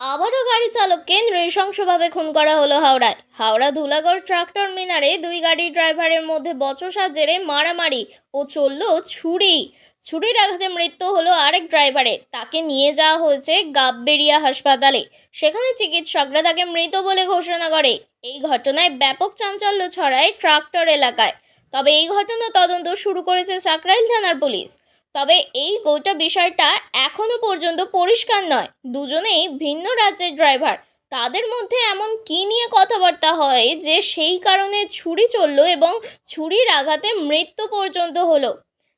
আবারও গাড়ি চালককে নৃশংসভাবে খুন করা হলো হাওড়ায়। হাওড়া ধুলাগড় ট্রাক্টর মিনারে দুই গাড়ির ড্রাইভারের মধ্যে বচসার জেরে মারামারি ও চলল ছুরি। ছুরির আঘাতে মৃত্যু হলো আরেক ড্রাইভারের। তাকে নিয়ে যাওয়া হয়েছে গাববেরিয়া হাসপাতালে। সেখানে চিকিৎসকরা তাকে মৃত বলে ঘোষণা করে। এই ঘটনায় ব্যাপক চাঞ্চল্য ছড়ায় ট্রাক্টর এলাকায়। তবে এই ঘটনা তদন্ত শুরু করেছে সাকরাইল থানার পুলিশ। তবে এই গোটা বিষয়টা এখনও পর্যন্ত পরিষ্কার নয়। দুজনেই ভিন্ন রাজ্যের ড্রাইভার। তাদের মধ্যে এমন কী নিয়ে কথাবার্তা হয় যে সেই কারণে ছুরি চলল এবং ছুরির আঘাতে মৃত্যু পর্যন্ত হলো।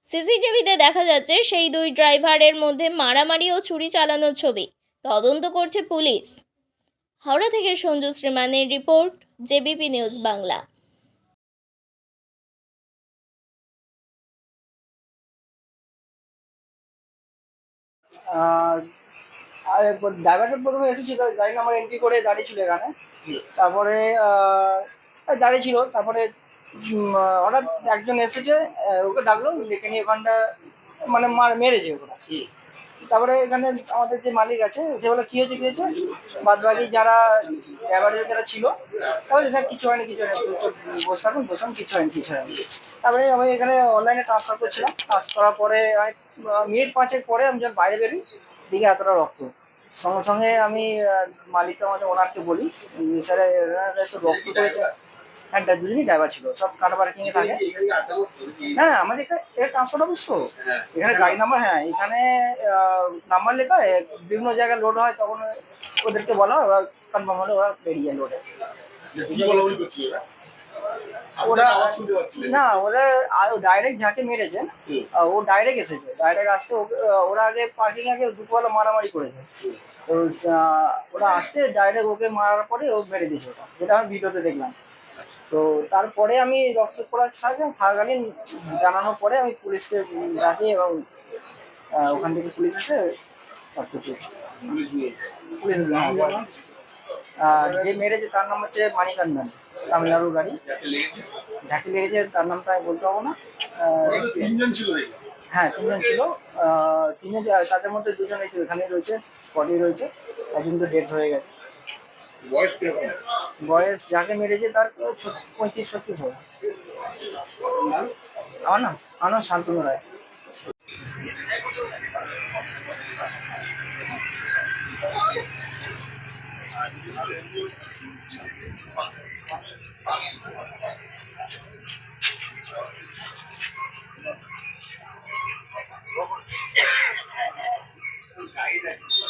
সিসিটিভিতে দেখা যাচ্ছে সেই দুই ড্রাইভারের মধ্যে মারামারি ও ছুরি চালানোর ছবি। তদন্ত করছে পুলিশ। হাওড়া থেকে সঞ্জু শ্রীমানের রিপোর্ট, জেবিপি নিউজ বাংলা। আর আর ড্রাইভারটা প্রথমে এসেছিল গাড়ি নাম্বার এন্ট্রি করে দাঁড়িয়ে ছিল এখানে। তারপরে দাঁড়িয়ে ছিল তারপরে হঠাৎ একজন এসেছে ওকে ডাকলো, ডেকে নিয়ে ওখানটা মানে মার, মেরেছে ওকে। তারপরে এখানে আমাদের যে মালিক আছে সে বলে কী হয়েছে কী হয়েছে? বাদ বাকি যারা ড্রাইভারের যারা ছিল তাহলে স্যার কিছু হয়নি কিছু হয়নি। বসে থাকুন বসুন কিছু হয়নি কিছু হয়নি। তারপরে আমি এখানে অনলাইনে ট্রান্সফার করছিলাম। ট্রান্সফার করার পরে আমি মিনিট পাঁচের পরে আমি যখন বাইরে বেরিয়ে দিকে এতটা রক্ত। সঙ্গে সঙ্গে আমি আহ, মালিককে আমাদের ওনারকে বলি স্যার তো রক্ত করেছে। হ্যাঁ দুজনই ড্রাইভার ছিল সব কাটা পার্কিং এ থাকে। না না আমাদের এখানে এটা ট্রান্সপোর্ট তো। এখানে গাড়ি নাম্বার হ্যাঁ এখানে নাম্বার লেখা হয়, বিভিন্ন জায়গায় লোড হয় তখন ওদেরকে বলা হয়, ওরা কনফার্ম হলে ওরা বেরিয়ে লোডে করছিল এরা? ওরা না। ওরা ডাইরেক্ট যাকে মেরেছেন ও ডাইরেক্ট এসেছে। ডাইরেক্ট আসতে ওরা আগে পার্কিং আগে দুপুরবেলা মারামারি করেছে। তো ওরা আসতে ডাইরেক্ট ওকে মারার পরে ও মেরে দিয়েছে ওটা যেটা আমি ভিডিওতে দেখলাম। তো তারপরে আমি রক্ত পড়ার সাহায্যে থাকাকালীন জানানোর পরে আমি পুলিশকে ডাকি এবং ওখান থেকে পুলিশ এসে সব কিছু হ্যাঁ, আর যে মেরেছে তার নাম হচ্ছে মানিকান্দন তামিলনাড়ুর গাড়ি। যাকে লেগেছে। তার নামটা আমি বলতে পারব না। হ্যাঁ তিনজন ছিল। তিনজন তাদের মধ্যে দুজন এখানেই রয়েছে স্পটেই রয়েছে। একজন তো ডেথ হয়ে গেছে। বয়স কীরকম? বয়স যাকে মেরেছে তার পঁয়ত্রিশ ছত্রিশ হবে। আমার নাম আমার নাম শান্তনু রায়।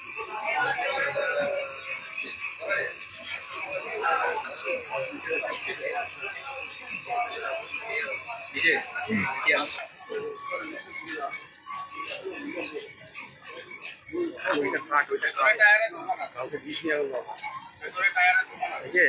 ওইটা কাট, ওইটা। কাউকে দিস নি আমি বাবা। এই যে,